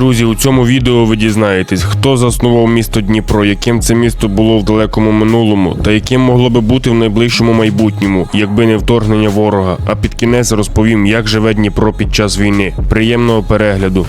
Друзі, у цьому відео ви дізнаєтесь, хто заснував місто Дніпро, яким це місто було в далекому минулому, та яким могло би бути в найближчому майбутньому, якби не вторгнення ворога. А під кінець розповім, як живе Дніпро під час війни. Приємного перегляду.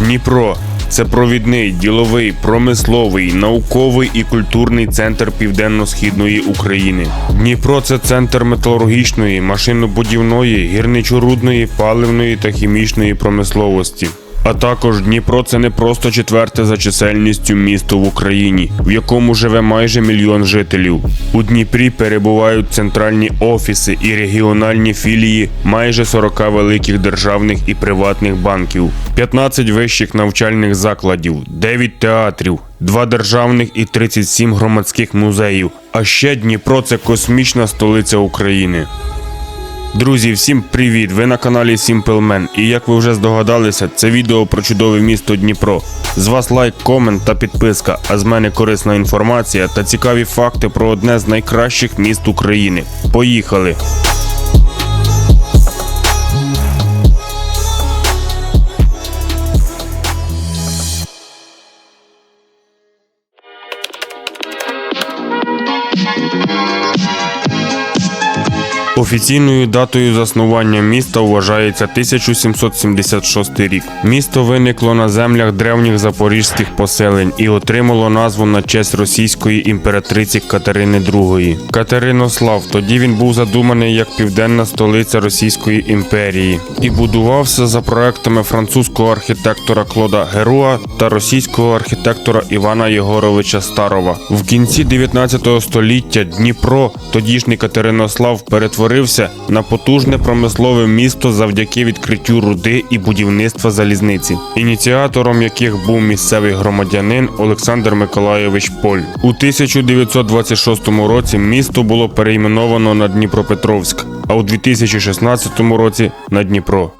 Дніпро це провідний, діловий, промисловий, науковий і культурний центр південно-східної України. Дніпро це центр металургічної, машинобудівної, гірничорудної, паливної та хімічної промисловості. А також Дніпро це не просто четверте за чисельністю місто в Україні, в якому живе майже мільйон жителів. У Дніпрі перебувають центральні офіси і регіональні філії майже 40 великих державних і приватних банків, 15 вищих навчальних закладів, 9 театрів, 2 державних і 37 громадських музеїв. А ще Дніпро це космічна столиця України. Друзі, всім привіт! Ви на каналі Simple Man. І як ви вже здогадалися, це відео про чудове місто Дніпро. З вас лайк, комент та підписка, а з мене корисна інформація та цікаві факти про одне з найкращих міст України. Поїхали! Офіційною датою заснування міста вважається 1776 рік. Місто виникло на землях древніх запорізьких поселень і отримало назву на честь російської імператриці Катерини II. Катеринослав. Тоді він був задуманий як південна столиця Російської імперії і будувався за проектами французького архітектора Клода Геруа та російського архітектора Івана Єгоровича Старова. В кінці 19 століття Дніпро, тодішній Катеринослав, перетворився на потужне промислове місто завдяки відкриттю руди і будівництва залізниці, ініціатором яких був місцевий громадянин Олександр Миколайович Поль. У 1926 році місто було перейменовано на Дніпропетровськ, а у 2016 році на Дніпро.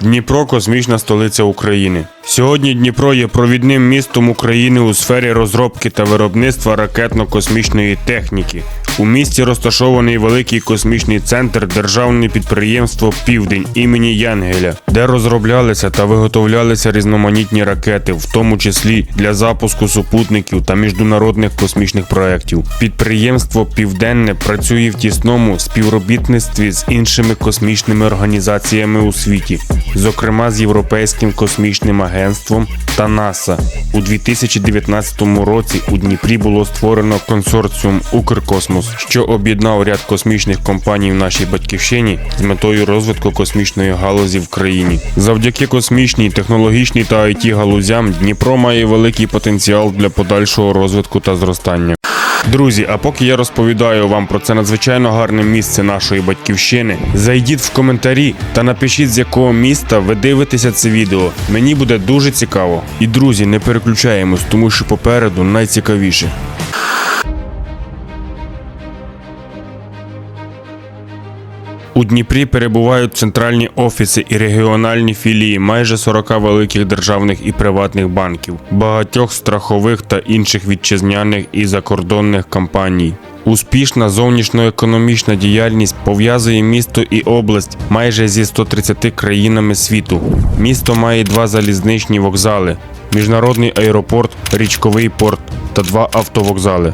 Дніпро космічна столиця України. Сьогодні Дніпро є провідним містом України у сфері розробки та виробництва ракетно-космічної техніки. У місті розташований великий космічний центр державне підприємство Південь імені Янгеля, де розроблялися та виготовлялися різноманітні ракети, в тому числі для запуску супутників та міжнародних космічних проєктів. Підприємство Південне працює в тісному співробітництві з іншими космічними організаціями у світі, зокрема з Європейським космічним агентством та НАСА. У 2019 році у Дніпрі було створено консорціум Укркосмос, що об'єднав ряд космічних компаній в нашій батьківщині з метою розвитку космічної галузі в країні. Завдяки космічній, технологічній та it галузям Дніпро має великий потенціал для подальшого розвитку та зростання. Друзі, а поки я розповідаю вам про це надзвичайно гарне місце нашої батьківщини, зайдіть в коментарі та напишіть, з якого міста ви дивитеся це відео. Мені буде дуже цікаво. І друзі, не переключаємось, тому що попереду найцікавіше. У Дніпрі перебувають центральні офіси і регіональні філії майже 40 великих державних і приватних банків, багатьох страхових та інших вітчизняних і закордонних компаній. Успішна зовнішньоекономічна діяльність пов'язує місто і область майже зі 130 країнами світу. Місто має два залізничні вокзали: міжнародний аеропорт, річковий порт та два автовокзали.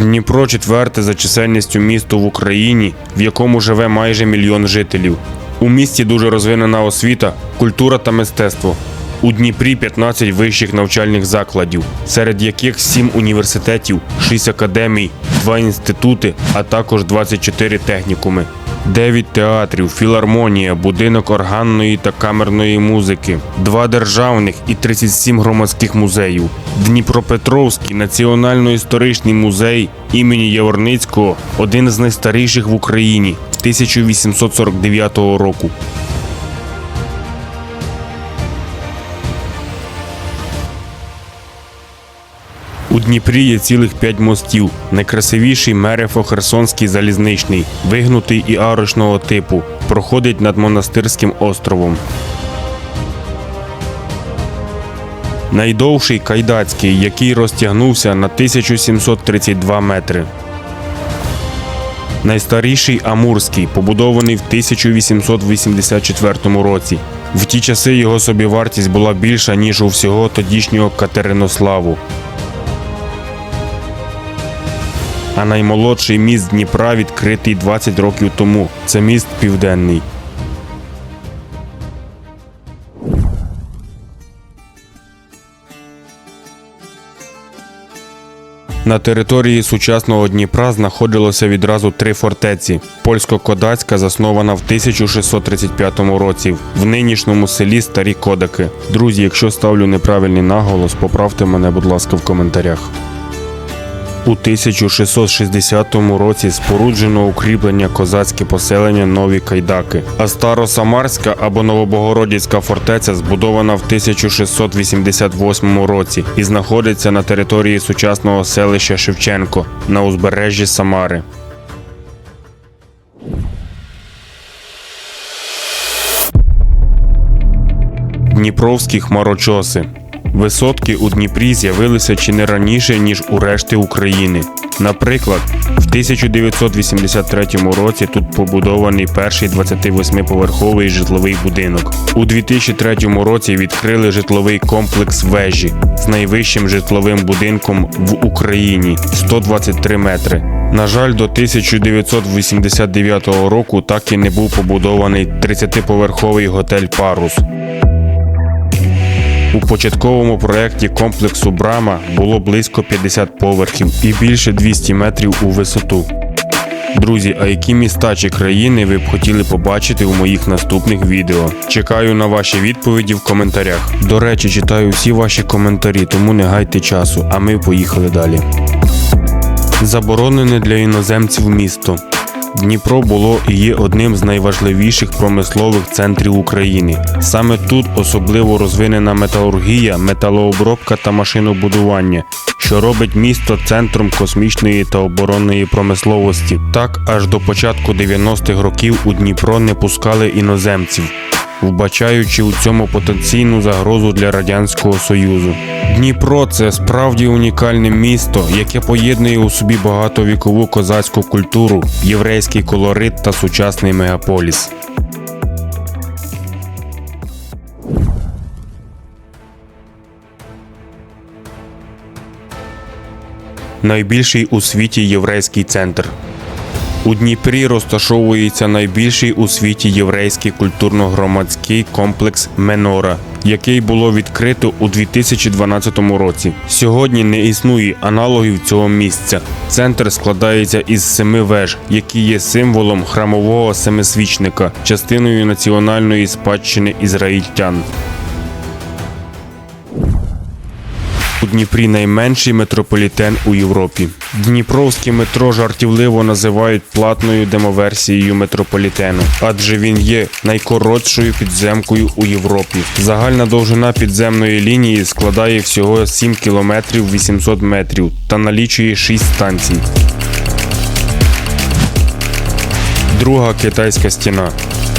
Дніпро четверте за чисельністю місто в Україні, в якому живе майже мільйон жителів. У місті дуже розвинена освіта, культура та мистецтво. У Дніпрі 15 вищих навчальних закладів, серед яких 7 університетів, 6 академій, 2 інститути, а також 24 технікуми. 9 театрів, філармонія, будинок органної та камерної музики, два державних і 37 громадських музеїв. Дніпропетровський національно-історичний музей імені Яворницького один з найстаріших в Україні 1849 року. Дніпрі є цілих п'ять мостів. Найкрасивіший Мерефо-Херсонський залізничний, вигнутий і арочного типу, проходить над монастирським островом. найдовший кайдацький, який розтягнувся на 1732 метри. Найстаріший Амурський, побудований в 1884 році. В ті часи його собівартість була більша, ніж у всього тодішнього Катеринославу. А наймолодший міст Дніпра відкритий 20 років тому. Це міст Південний. На території сучасного Дніпра знаходилося відразу три фортеці. Польсько-кодацька заснована в 1635 році в нинішньому селі Старі Кодаки. Друзі, якщо ставлю неправильний наголос, поправте мене, будь ласка, в коментарях. У 1660 році споруджено укріплення козацьке поселення Нові Кайдаки, а Старосамарська або Новобогородівська фортеця збудована в 1688 році і знаходиться на території сучасного селища Шевченко на узбережжі Самари. Дніпровські хмарочоси. Висотки у Дніпрі з'явилися чи не раніше, ніж у решти України. Наприклад, в 1983 році тут побудований перший 28-поверховий житловий будинок. У 2003 році відкрили житловий комплекс вежі з найвищим житловим будинком в Україні 123 метри. На жаль, до 1989 року так і не був побудований 30-поверховий готель Парус. У початковому проєкті комплексу Брама було близько 50 поверхів і більше 200 метрів у висоту. Друзі, а які міста чи країни ви б хотіли побачити у моїх наступних відео? Чекаю на ваші відповіді в коментарях. До речі, читаю всі ваші коментарі, тому не гайте часу, а ми поїхали далі. Заборонене для іноземців місто. Дніпро було і є одним з найважливіших промислових центрів України. Саме тут особливо розвинена металургія, металообробка та машинобудування, що робить місто центром космічної та оборонної промисловості. Так аж до початку 90-х років у Дніпро не пускали іноземців. Вбачаючи у цьому потенційну загрозу для радянського союзу, Дніпро це справді унікальне місто, яке поєднує у собі багатовікову козацьку культуру, єврейський колорит та сучасний мегаполіс. Найбільший у світі єврейський центр. У Дніпрі розташовується найбільший у світі єврейський культурно-громадський комплекс Менора, який було відкрито у 2012 році. Сьогодні не існує аналогів цього місця. Центр складається із семи веж, які є символом храмового семисвічника, частиною національної спадщини ізраїльтян. У Дніпрі найменший метрополітен у Європі. Дніпровське метро жартівливо називають платною демоверсією метрополітену, адже він є найкоротшою підземкою у Європі. Загальна довжина підземної лінії складає всього 7 км 800 метрів та налічує 6 станцій. Друга китайська стіна.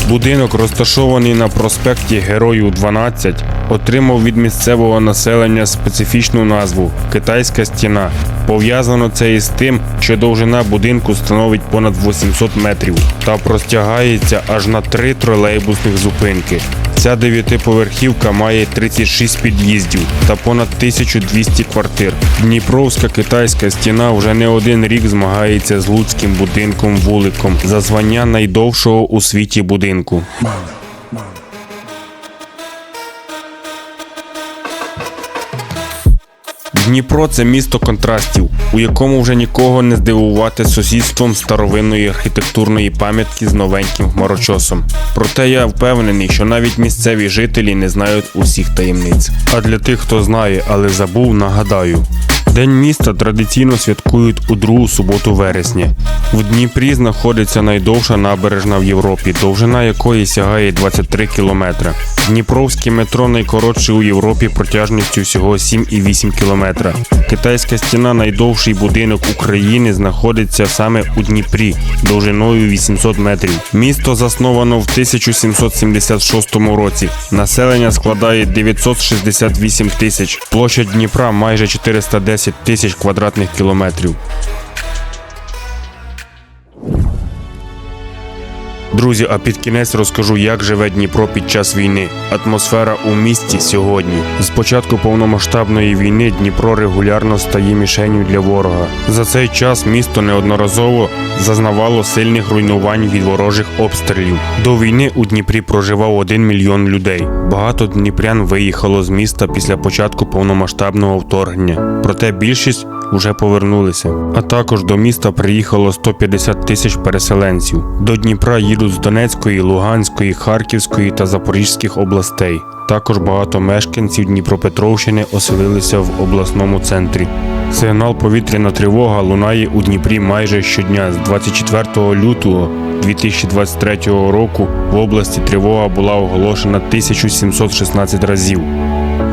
Будинок, розташований на проспекті Героїв 12, отримав від місцевого населення специфічну назву Китайська стіна. Пов'язано це із тим, що довжина будинку становить понад 800 метрів та простягається аж на три тролейбусних зупинки. Ця дев'ятиповерхівка має 36 під'їздів та понад 1200 квартир. Дніпровська китайська стіна вже не один рік змагається з луцьким будинком вуликом за звання найдовшого у світі будинку. Дніпро це місто контрастів, у якому вже нікого не здивувати сусідством старовинної архітектурної пам'ятки з новеньким хмарочосом. Проте я впевнений, що навіть місцеві жителі не знають усіх таємниць. А для тих, хто знає, але забув, нагадаю. День міста традиційно святкують у другу суботу вересня. В Дніпрі знаходиться найдовша набережна в Європі, довжина якої сягає 23 кілометри. Дніпровське метро найкоротше у Європі протяжністю всього 7,8 кілометра. Китайська стіна, найдовший будинок України, знаходиться саме у Дніпрі, довжиною 800 метрів. Місто засновано в 1776 році. Населення складає 968 тисяч. Площа Дніпра майже 410 тисяч квадратних кілометрів. Друзі, а під кінець розкажу, як живе Дніпро під час війни. Атмосфера у місті сьогодні. З початку повномасштабної війни Дніпро регулярно стає мішенью для ворога. За цей час місто неодноразово зазнавало сильних руйнувань від ворожих обстрілів. До війни у Дніпрі проживав 1 мільйон людей. Багато дніпрян виїхало з міста після початку повномасштабного вторгнення. Проте більшість вже повернулися. А також до міста приїхало 150 тисяч переселенців. До Дніпра їдуть з Донецької, Луганської, Харківської та Запорізьких областей. Також багато мешканців Дніпропетровщини оселилися в обласному центрі. Сигнал повітряна тривога лунає у Дніпрі майже щодня з 24 лютого 2023 року в області тривога була оголошена 1716 разів.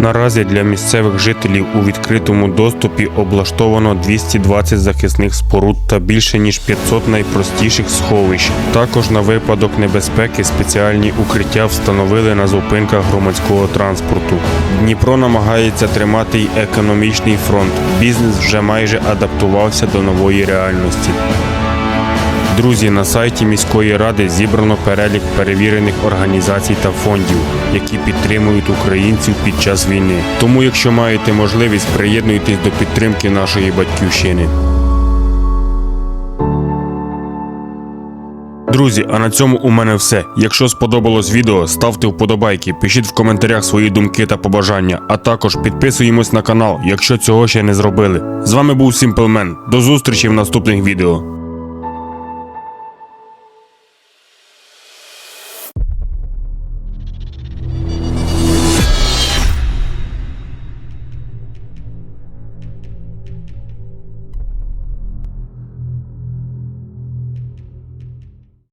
Наразі для місцевих жителів у відкритому доступі облаштовано 220 захисних споруд та більше ніж 500 найпростіших сховищ. Також на випадок небезпеки спеціальні укриття встановили на зупинках громадського транспорту. Дніпро намагається тримати й економічний фронт. Бізнес вже майже адаптувався до нової реальності. Друзі, на сайті міської ради зібрано перелік перевірених організацій та фондів, які підтримують українців під час війни. Тому, якщо маєте можливість, приєднуйтесь до підтримки нашої батьківщини. Друзі, а на цьому у мене все. Якщо сподобалось відео, ставте вподобайки, пишіть в коментарях свої думки та побажання, а також підписуємось на канал, якщо цього ще не зробили. З вами був Man. До зустрічі в наступних відео.